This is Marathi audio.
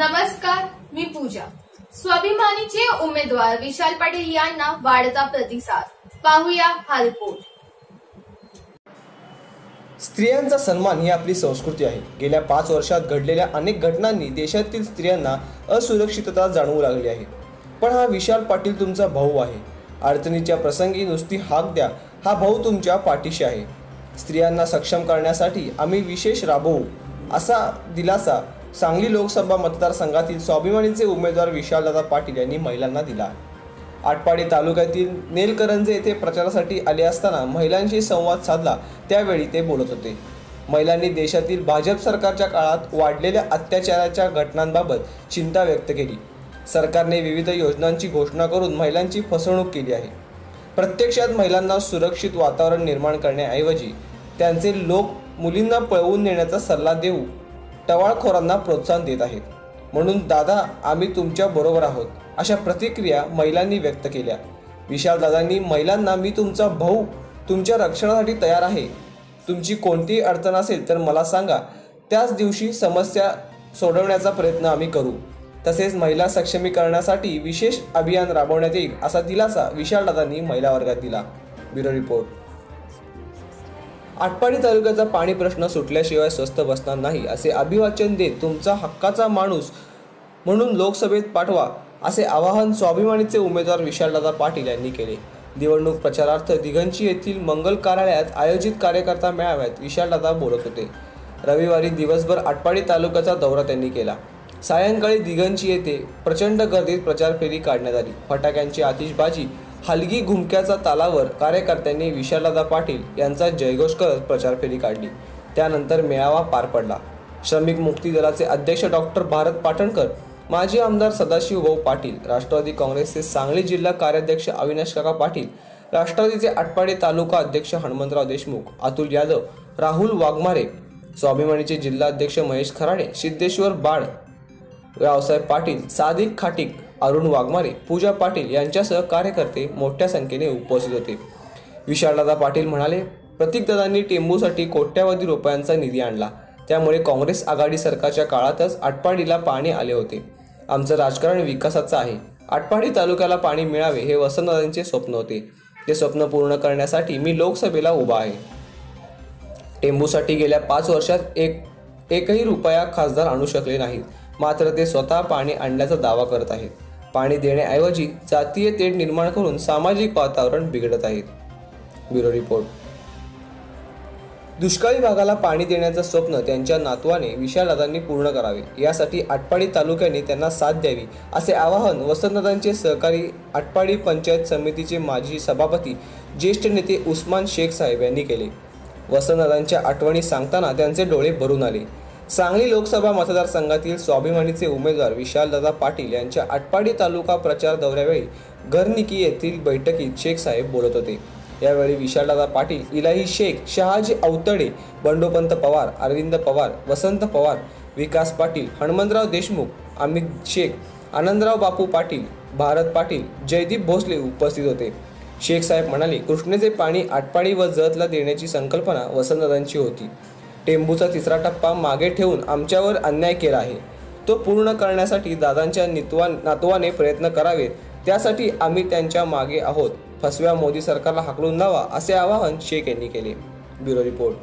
नमस्कार मी पूजा. स्वाभिमानीचे उमेदवार विशाल पाटील यांना वाढता प्रतिसाद. पाहूया हा रिपोर्ट स्त्रियांचा सन्मान ही आपली संस्कृती आहे. गेल्या पाच वर्षात घडलेल्या अनेक घटनांनी देशातील स्त्रियांना असुरक्षितता जाणवू लागली आहे. पण हा विशाल पाटील तुमचा भाऊ आहे. अडचणीच्या प्रसंगी नुसती हाक द्या हा भाऊ तुमच्या पाठीशी आहे. स्त्रियांना सक्षम करण्यासाठी आम्ही विशेष राबवू असा दिलासा सांगली लोकसभा मतदारसंघातील स्वाभिमानीचे उमेदवार विशालदादा पाटील यांनी महिलांना दिला. आटपाडी तालुक्यातील नेलकरंजे येथे प्रचारासाठी आले असताना महिलांशी संवाद साधला त्यावेळी ते बोलत होते. महिलांनी देशातील भाजप सरकारच्या काळात वाढलेल्या अत्याचाराच्या घटनांबाबत चिंता व्यक्त केली. सरकारने विविध योजनांची घोषणा करून महिलांची फसवणूक केली आहे. प्रत्यक्षात महिलांना सुरक्षित वातावरण निर्माण करण्याऐवजी त्यांचे लोक मुलींना पळवून नेण्याचा सल्ला देऊ टवाळखोरांना प्रोत्साहन देत आहेत. म्हणून दादा आम्ही तुमच्या बरोबर आहोत. अशा प्रतिक्रिया महिलांनी व्यक्त केल्या. विशाल दादांनी महिलांना मी तुमचा भाऊ तुमच्या रक्षणासाठी तयार आहे. तुमची कोणतीही अडचण असेल तर मला सांगा. त्याच दिवशी समस्या सोडवण्याचा प्रयत्न आम्ही करू. तसेच महिला सक्षमीकरणासाठी विशेष अभियान राबवण्यात येईल असा दिलासा विशाल दादांनी महिला वर्गात दिला. Bureau report. आटपाडी तालुक्याचा पाणी प्रश्न सुटल्याशिवाय स्वस्त बसणार नाही असे अभिवाचन देत तुमचा हक्काचा माणूस म्हणून लोकसभेत पाठवा असे आवाहन स्वाभिमानीचे उमेदवार विशालदादा पाटील यांनी केले. निवडणूक प्रचारार्थ दिगंची येथील मंगल कार्यालयात आयोजित कार्यकर्ता मेळाव्यात विशालदादा बोलत होते. रविवारी दिवसभर आटपाडी तालुक्याचा दौरा त्यांनी केला. सायंकाळी दिगंची येथे प्रचंड गर्दीत प्रचार फेरी काढण्यात आली. फटाक्यांची आतिषबाजी हलगी घुमक्याचा तालावर कार्यकर्त्यांनी विशालदादा पाटील यांचा जयघोष करत प्रचार फेरी काढली. त्यानंतर मेळावा पार पडला. श्रमिक मुक्ती दलाचे अध्यक्ष डॉक्टर भारत पाटणकर माजी आमदार सदाशिव भाऊ पाटील राष्ट्रवादी काँग्रेसचे सांगली जिल्हा कार्याध्यक्ष अविनाश काका पाटील राष्ट्रवादीचे आटपाडे तालुका अध्यक्ष हनुमंतराव देशमुख अतुल यादव राहुल वाघमारे स्वाभिमानीचे जिल्हा अध्यक्ष महेश खराडे सिद्धेश्वर बाळ रावसाहेब पाटील सादिक खाटिक अरुण वाघमारे पूजा पाटील यांच्यासह कार्यकर्ते मोठ्या संख्येने उपस्थित होते. विशालदादा पाटील म्हणाले प्रतीकदादांनी टेंबूसाठी कोट्यावधी रुपयांचा निधी आणला. त्यामुळे काँग्रेस आघाडी सरकारच्या काळातच आटपाडीला पाणी आले होते. आमचं राजकारण विकासाचं आहे. आटपाडी तालुक्याला पाणी मिळावे हे वसंतदादांचे स्वप्न होते. ते स्वप्न पूर्ण करण्यासाठी मी लोकसभेला उभा आहे. टेंबूसाठी गेल्या पाच वर्षात एक एकही रुपया खासदार आणू शकले नाहीत. मात्र ते स्वतः पाणी आणण्याचा दावा करत आहेत. पाणी देण्याऐवजी जातीय तेढ निर्माण करून सामाजिक वातावरण बिघडत आहेत ब्युरो रिपोर्ट. दुष्काळी भागाला पाणी देण्याचं स्वप्न त्यांच्या नातवाने विशालदादांनी पूर्ण करावे. यासाठी आटपाडी तालुक्याने त्यांना साथ द्यावी असे आवाहन वसंतदादांचे सहकारी आटपाडी पंचायत समितीचे माजी सभापती ज्येष्ठ नेते उस्मान शेख साहेब यांनी केले. वसंतदादांच्या आठवणी सांगताना त्यांचे डोळे भरून आले. सांगली लोकसभा मतदारसंघातील स्वाभिमानीचे उमेदवार विशालदादा पाटील यांच्या आटपाडी तालुका प्रचार दौऱ्यावेळी घरनिकी येथील बैठकीत शेख साहेब बोलत होते. यावेळी विशालदादा पाटील इलाही शेख शहाजी अवतडे बंडोपंत पवार अरविंद पवार वसंत पवार विकास पाटील हनुमंतराव देशमुख अमित शेख आनंदराव बापू पाटील भारत पाटील जयदीप भोसले उपस्थित होते. शेख साहेब म्हणाले कृष्णेचे पाणी आटपाडी व जतला देण्याची संकल्पना वसंतदादांची होती. टेंबूचा तिसरा टप्पा मागे ठेवून आमच्यावर अन्याय केला आहे. तो पूर्ण करण्यासाठी दादांच्या नित्वा नातवाने प्रयत्न करावेत. त्यासाठी आम्ही त्यांच्या मागे आहोत. फसव्या मोदी सरकारला हाकलून लावा असे आवाहन शेख यांनी केले. Bureau report.